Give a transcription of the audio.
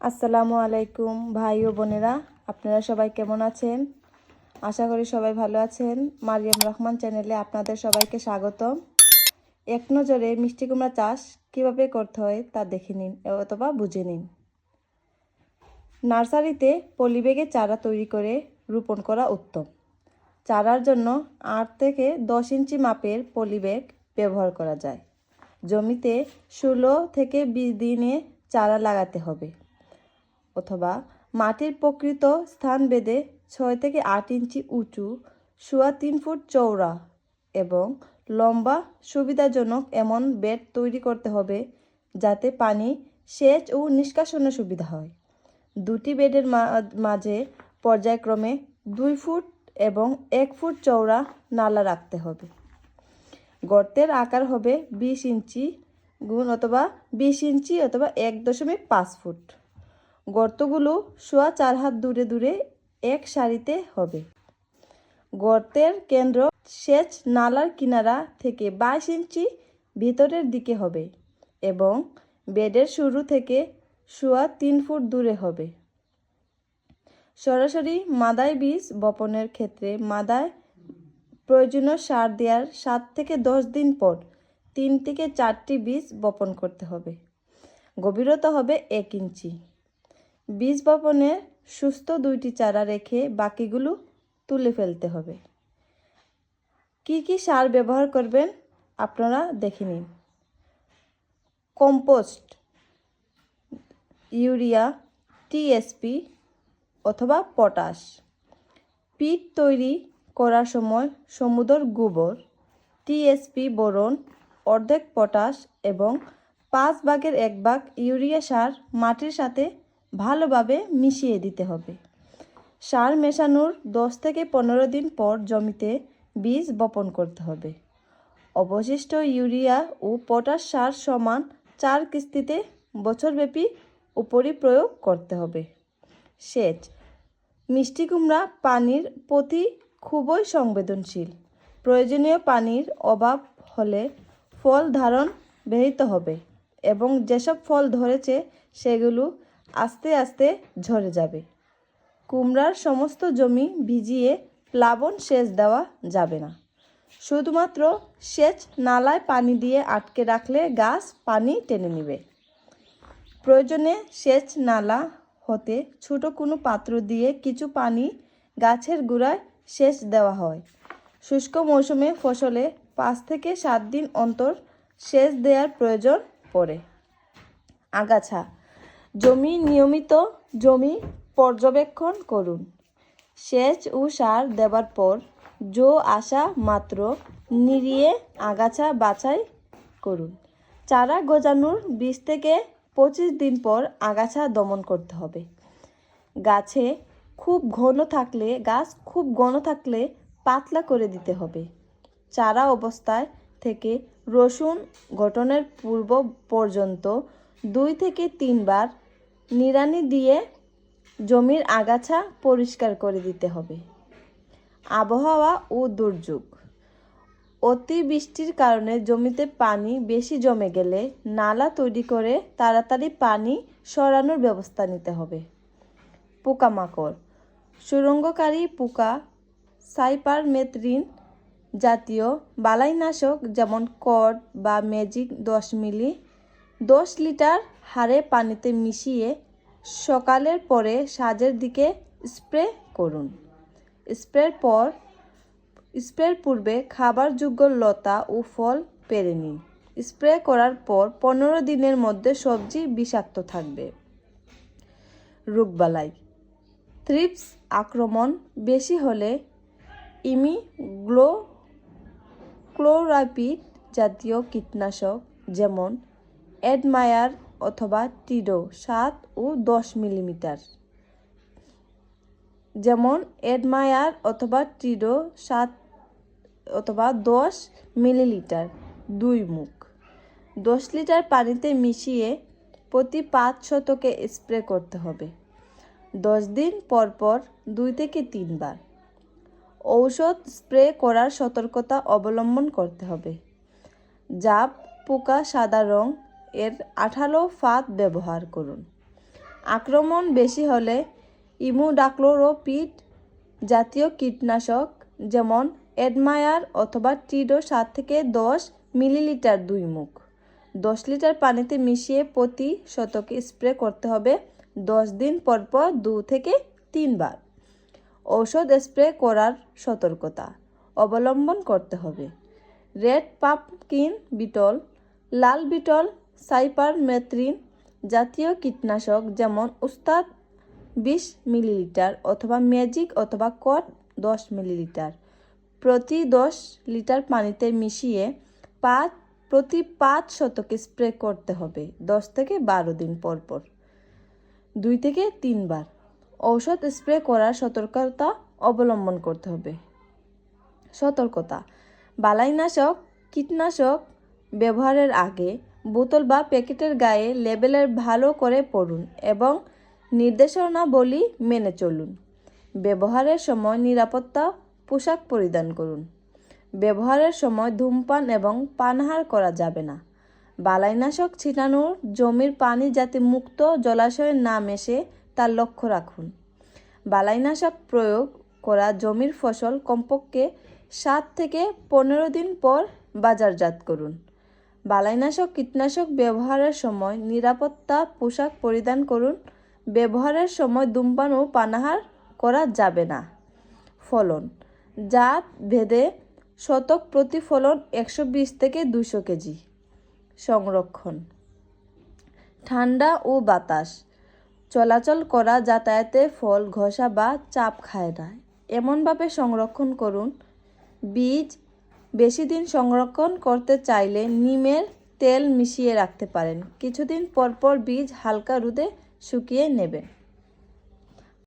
আসসালামু আলাইকুম ভাই ও বোনেরা, আপনারা সবাই কেমন আছেন? আশা করি সবাই ভালো আছেন। মারিয়াম রহমান চ্যানেলে আপনাদের সবাইকে স্বাগতম। এক নজরে মিষ্টি কুমড়া চাষ কীভাবে করতে হয় তা দেখে নিন অথবা বুঝে নিন। নার্সারিতে পলিব্যাগে চারা তৈরি করে রোপণ করা উত্তম। চারার জন্য আট থেকে দশ ইঞ্চি মাপের পলিব্যাগ ব্যবহার করা যায়। জমিতে ষোলো থেকে বিশ দিনে চারা লাগাতে হবে। অথবা মাটির প্রকৃত স্থান বেঁধে ছয় থেকে আট ইঞ্চি উঁচু, সোয়া তিন ফুট চওড়া এবং লম্বা সুবিধাজনক এমন বেড তৈরি করতে হবে যাতে পানি সেচ ও নিষ্কাশনের সুবিধা হয়। দুটি বেডের মাঝে পর্যায়ক্রমে দুই ফুট এবং এক ফুট চওড়া নালা রাখতে হবে। গর্তের আকার হবে বিশ ইঞ্চি গুণ অথবা বিশ ইঞ্চি অথবা এক দশমিক পাঁচ ফুট। গর্তগুলো সোয়া চার হাত দূরে দূরে এক সারিতে হবে। গর্তের কেন্দ্র সেচ নালার কিনারা থেকে বাইশ ইঞ্চি ভিতরের দিকে হবে এবং বেডের শুরু থেকে সোয়া তিন ফুট দূরে হবে। সরাসরি মাদায় বীজ বপনের ক্ষেত্রে মাদায় প্রয়োজনীয় সার দেওয়ার সাত থেকে দশ দিন পর তিন থেকে চারটি বীজ বপন করতে হবে। গভীরতা হবে এক ইঞ্চি। বীজ বপনে সুস্থ দুইটি চারা রেখে বাকিগুলো তুলে ফেলতে হবে। কি কি সার ব্যবহার করবেন আপনারা দেখে নিন। কম্পোস্ট, ইউরিয়া টিএসপি অথবা পটাশ। পিট তৈরি করার সময় সমুদ্র গোবর টিএসপি বোরন, অর্ধেক পটাশ এবং পাঁচ ভাগের এক ভাগ ইউরিয়া সার মাটির সাথে ভালোভাবে মিশিয়ে দিতে হবে। সার মেশানোর দশ থেকে পনেরো দিন পর জমিতে বীজ বপন করতে হবে। অবশিষ্ট ইউরিয়া ও পটাশ সার সমান চার কিস্তিতে বছরব্যাপী উপরি প্রয়োগ করতে হবে। সেচ। মিষ্টি কুমড়া পানির প্রতি খুবই সংবেদনশীল। প্রয়োজনীয় পানির অভাব হলে ফল ধারণ ব্যাহত হবে এবং যেসব ফল ধরেছে সেগুলো আস্তে আস্তে ঝরে যাবে। কুমড়ার সমস্ত জমি ভিজিয়ে প্লাবন সেচ দেওয়া যাবে না। শুধুমাত্র সেচ নালায় পানি দিয়ে আটকে রাখলে গাছ পানি টেনে নেবে। প্রয়োজনে সেচ নালা হতে ছোট কোনো পাত্র দিয়ে কিছু পানি গাছের গোড়ায় সেচ দেওয়া হয়। শুষ্ক মৌসুমে ফসলে পাঁচ থেকে সাত দিন অন্তর সেচ দেওয়ার প্রয়োজন পড়ে। আগাছা জমি নিয়মিত জমি পর্যবেক্ষণ করুন। সেচ ও সার দেওয়ার পর জো আসা মাত্র নিড়িয়ে আগাছা বাছাই করুন। চারা গজানোর বিশ থেকে পঁচিশ দিন পর আগাছা দমন করতে হবে। গাছে খুব ঘন থাকলে, গাছ খুব ঘন থাকলে পাতলা করে দিতে হবে। চারা অবস্থায় থেকে রসুন গঠনের পূর্ব পর্যন্ত দুই থেকে তিনবার নিড়ানি দিয়ে জমির আগাছা পরিষ্কার করে দিতে হবে। আবহাওয়া ও দুর্যোগ। অতিবৃষ্টির কারণে জমিতে পানি বেশি জমে গেলে নালা তৈরি করে তাড়াতাড়ি পানি সরানোর ব্যবস্থা নিতে হবে। পোকামাকড়। সুরঙ্গকারী পোকা, সাইপার মেথরিন জাতীয় বালাইনাশক যেমন কড বা ম্যাজিক দশ মিলি দশ লিটার হারে পানিতে মিশিয়ে সকালের পরে সাজের দিকে স্প্রে করুন। স্প্রের পর, স্প্রের পূর্বে খাবারযোগ্য লতা ও ফল পেরে নিন। স্প্রে করার পর পনেরো দিনের মধ্যে সবজি বিষাক্ত থাকবে। রোগবালাই। থ্রিপস আক্রমণ বেশি হলে ইমিগ্লো ক্লোরাপিড জাতীয় কীটনাশক যেমন এডমায়ার অথবা টিডো, সাত ও দশ মিলিমিটার। যেমন এডমায়ার অথবা টিডো, সাত অথবা দশ মিলিলিটার, দুই মুখ। দশ লিটার পানিতে মিশিয়ে প্রতি পাঁচ শতকে স্প্রে করতে হবে। দশ দিন পর পর দুই থেকে তিনবার। ঔষধ স্প্রে করার সতর্কতা অবলম্বন করতে হবে। জাপ পোকা, সাদা রং এর আঠালো ফাঁদ ব্যবহার করুন। আক্রমণ বেশি হলে ইমুডাক্লোরোপিড জাতীয় কীটনাশক যেমন এডমায়ার অথবা টিডো সাত থেকে দশ মিলিলিটার দুই মুখ। দশ লিটার পানিতে মিশিয়ে প্রতি শতকে স্প্রে করতে হবে দশ দিন পর পর দু থেকে তিনবার। ঔষধ স্প্রে করার সতর্কতা অবলম্বন করতে হবে। রেড পাপকিন বিটল, লাল বিটল সাইপার মেথ্রিন জাতীয় কীটনাশক যেমন উস্তাদ বিশ মিলিলিটার অথবা ম্যাজিক অথবা কট দশ মিলিলিটার। প্রতি দশ লিটার পানিতে মিশিয়ে পাঁচ, প্রতি পাঁচ শতকে স্প্রে করতে হবে দশ থেকে বারো দিন পর পর। দুই থেকে তিনবার। ঔষধ স্প্রে করার সতর্কতা অবলম্বন করতে হবে। সতর্কতা। বালাইনাশক কীটনাশক ব্যবহারের আগে বোতল বা প্যাকেটের গায়ে লেবেলের ভালো করে পড়ুন এবং নির্দেশনাবলী মেনে চলুন। ব্যবহারের সময় নিরাপত্তা পোশাক পরিধান করুন। ব্যবহারের সময় ধূমপান এবং পানাহার করা যাবে না। বালাইনাশক ছিটানোর জমির পানি যাতে মুক্ত জলাশয়ে না মেশে তার লক্ষ্য রাখুন। বালাইনাশক প্রয়োগ করা জমির ফসল কমপক্ষে সাত থেকে পনেরো দিন পর বাজারজাত করুন। বালাইনাশক কীটনাশক ব্যবহারের সময় নিরাপত্তা পোশাক পরিধান করুন। ব্যবহারের সময় ধূমপান ও পানাহার করা যাবে না। ফলন, জাত ভেদে শতক প্রতি ফলন একশো বিশ থেকে দুশো কেজি। সংরক্ষণ, ঠান্ডা ও বাতাস। চলাচল করা যাতায়াতে ফল, ঘষা বা চাপ খায় না। এমনভাবে সংরক্ষণ করুন। বীজ বেশি দিন সংরক্ষণ করতে চাইলে নিমের তেল মিশিয়ে রাখতে পারেন। কিছুদিন পর পর বীজ হালকা রোদে শুকিয়ে নেবেন